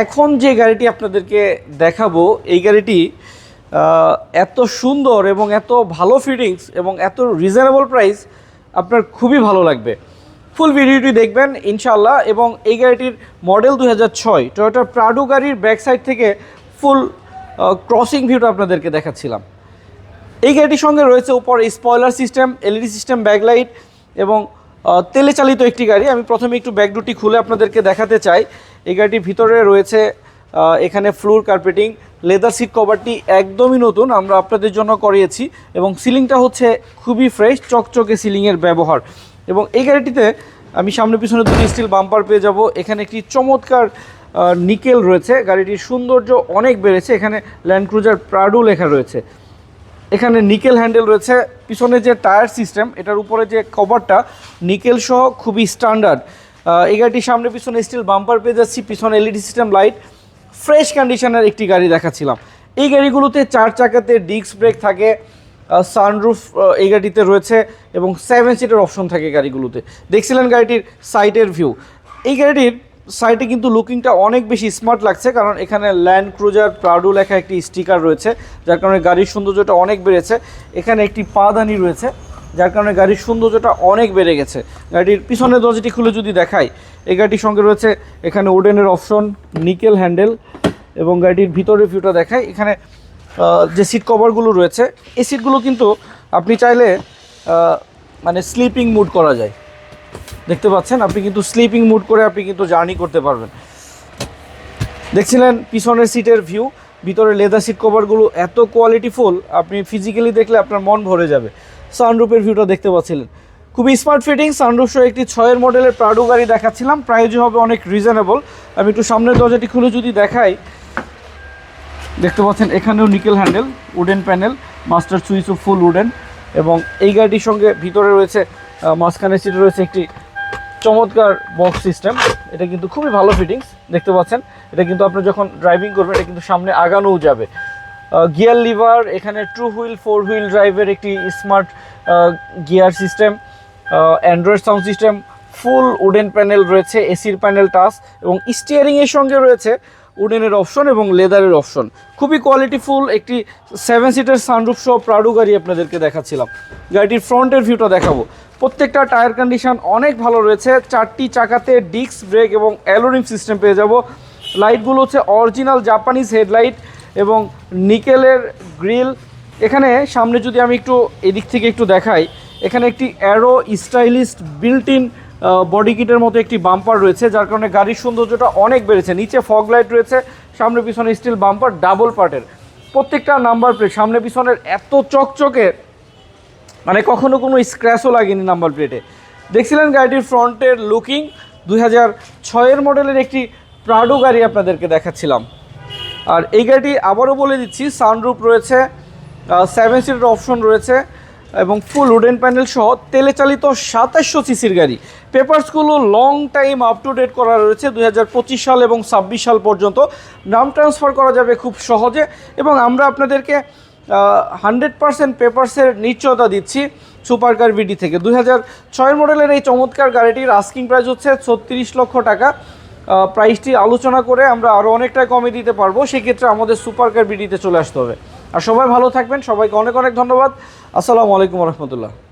এখন যে গাড়িটি আপনাদেরকে দেখাবো, এই গাড়িটি এত সুন্দর এবং এত ভালো ফিটিংস এবং এত রিজনেবল প্রাইস আপনার খুবই ভালো লাগবে। ফুল ভিডিওটি দেখবেন ইনশাল্লাহ এবং এই গাড়িটির মডেল দু হাজার ছয় টয়োটা প্রাডো গাড়ির ব্যাক সাইড থেকে ফুল ক্রসিং ভিউটা আপনাদেরকে দেখাচ্ছিলাম। এই গাড়িটির সঙ্গে রয়েছে উপর spoiler system LED system backlight এবং তেলে চালিত একটি গাড়ি। আমি প্রথমে একটু ব্যাক দুটি খুলে আপনাদেরকে দেখাতে চাই। এই গাড়িটির ভিতরে রয়েছে এখানে ফ্লোর কার্পেটিং, লেদার সিট কভারটি একদমই নতুন, আমরা আপনাদের জন্য করিয়েছি এবং সিলিংটা হচ্ছে খুবই ফ্রেশ, চকচকে সিলিংয়ের ব্যবহার। এবং এই গাড়িটিতে আমি সামনে পিছনে দুটি স্টিল বাম্পার পেয়ে যাব। এখানে একটি চমৎকার নিকেল রয়েছে। গাড়িটির সৌন্দর্য অনেক বেড়েছে। এখানে ল্যান্ড ক্রুজার প্রাডো লেখা রয়েছে। এখানে নিকেল হ্যান্ডেল রয়েছে। পিছনে যে টায়ার সিস্টেম, এটার উপরে যে কভারটা, নিকেল সহ খুবই স্ট্যান্ডার্ড। এই গাড়িটির সামনে পিছনে স্টিল বাম্পার পেয়ে যাচ্ছি, পিছনে এলইডি সিস্টেম, লাইট, ফ্রেশ কন্ডিশনের একটি গাড়ি দেখাচ্ছিলাম। এই গাড়িগুলোতে চার চাকাতে ডিস্ক ব্রেক থাকে সানরুফ এই গাড়িতে রয়েছে এবং সেভেন সিটের অপশন থাকে গাড়িগুলোতে। দেখছিলেন গাড়িটির সাইডের ভিউ এই গাড়িটির সাইডে কিন্তু লুকিংটা অনেক বেশি স্মার্ট লাগছে, কারণ এখানে ল্যান্ড ক্রুজার প্রাডো লেখা একটি স্টিকার রয়েছে, যার কারণে গাড়ির সৌন্দর্যটা অনেক বেড়েছে। এখানে একটি পাদানি রয়েছে, যার কারণে গাড়ির সৌন্দর্যটা অনেক বেড়ে গেছে। গাড়ির পিছনের দরজাটি খুলে যদি দেখাই, এই গাড়িটির সঙ্গে রয়েছে এখানে উডেনের অপশন নিকেল হ্যান্ডেল এবং গাড়িটির ভিতরের ভিউটা দেখাই। এখানে যে সিট কভারগুলো রয়েছে, এই সিটগুলো কিন্তু আপনি চাইলে মানে স্লিপিং মুড করা যায়। দেখতে পাচ্ছেন আপনি কিন্তু স্লিপিং মুড করে আপনি কিন্তু জার্নি করতে পারবেন। দেখছিলেন পিছনের সিটের ভিউ ভিতরে লেদার সিট কভারগুলো এত কোয়ালিটিফুল আপনি ফিজিক্যালি দেখলে আপনার মন ভরে যাবে। সানরুপের ভিউটা দেখতে পাচ্ছিলেন। খুবই স্মার্ট ফিটিং সানরুফ সহ একটি ছয়ের মডেলের প্রাডো গাড়ি দেখাচ্ছিলাম। প্রাইজও হবে অনেক রিজনেবল আমি একটু সামনের দরজাটি খুলে যদি দেখাই দেখতে পাচ্ছেন এখানেও nickel handle wooden panel master সুইচও full wooden এবং এই গাড়িটির সঙ্গে ভিতরে রয়েছে আহ, মাঝখানে সিটে রয়েছে একটি চমৎকার বক্স সিস্টেম এটা কিন্তু খুবই ভালো ফিটিংস দেখতে পাচ্ছেন। এটা কিন্তু আপনি যখন ড্রাইভিং করবেন, এটা কিন্তু সামনে আগানোও যাবে। গিয়ার লিভার এখানে টু হুইল ফোর হুইল ড্রাইভের একটি smart gear system android sound system full wooden panel রয়েছে এসির প্যানেল টাচ এবং স্টিয়ারিংয়ের সঙ্গে রয়েছে উডেনের অপশন এবং লেদারের অপশন। খুবই কোয়ালিটিফুল একটি সেভেন সিটার সানরুফ সহ প্রাডো গাড়ি আপনাদেরকে দেখাচ্ছিলাম। গাড়িটির ফ্রন্টের ভিউটা দেখাবো। প্রত্যেকটা টায়ার কন্ডিশন অনেক ভালো রয়েছে। চারটি চাকাতে ডিস্ক ব্রেক এবং অ্যালোরিম সিস্টেম পেয়ে যাব। লাইটগুলো হচ্ছে অরিজিনাল জাপানিজ হেডলাইট এবং নিকেলের গ্রিল এখানে সামনে যদি আমি একটু এদিক থেকে একটু দেখাই, এখানে একটি aero stylist built in body কিটের মতো একটি বাম্পার রয়েছে, যার কারণে গাড়ির সৌন্দর্যটা অনেক বেড়েছে। নিচে ফগ লাইট রয়েছে, সামনে পিছনে স্টিল বাম্পার ডাবল পার্টের প্রত্যেকটা নাম্বার প্লেট সামনে পিছনের এত চকচকে মানে কখনো কোনো স্ক্র্যাচও লাগেনি নাম্বার প্লেটে দেখছিলেন গাড়িটির ফ্রন্টের লুকিং দুই হাজার ছয়ের মডেলের একটি প্রাডো গাড়ি আপনাদেরকে দেখাচ্ছিলাম। আর এই গাড়িটি আবারও বলে দিচ্ছি সানরুপ রয়েছে সেভেন সিটের অপশন রয়েছে। এবং ফুল উডেন প্যানেল সহ তেলে চালিত সাতাশশো সিসির গাড়ি। পেপারসগুলো long time up to date করা রয়েছে দুই হাজার পঁচিশ সাল এবং ছাব্বিশ সাল পর্যন্ত। নাম ট্রান্সফার করা যাবে খুব সহজে এবং আমরা আপনাদেরকে হান্ড্রেড পার্সেন্ট পেপারসের নিশ্চয়তা দিচ্ছি সুপার কার ভিডি থেকে। দুই ছয়ের মডেলের এই চমৎকার গাড়িটির আস্কিং প্রাইস হচ্ছে ছত্রিশ লক্ষ টাকা। প্রাইসটি আলোচনা করে আমরা আরও অনেকটা কমে দিতে পারব। সেক্ষেত্রে আমাদের সুপার কার ভিডিতে চলে আসতে হবে। আর সবাই ভালো থাকবেন সবাইকে অনেক অনেক ধন্যবাদ। আসসালামু আলাইকুম রহমতুল্লাহ।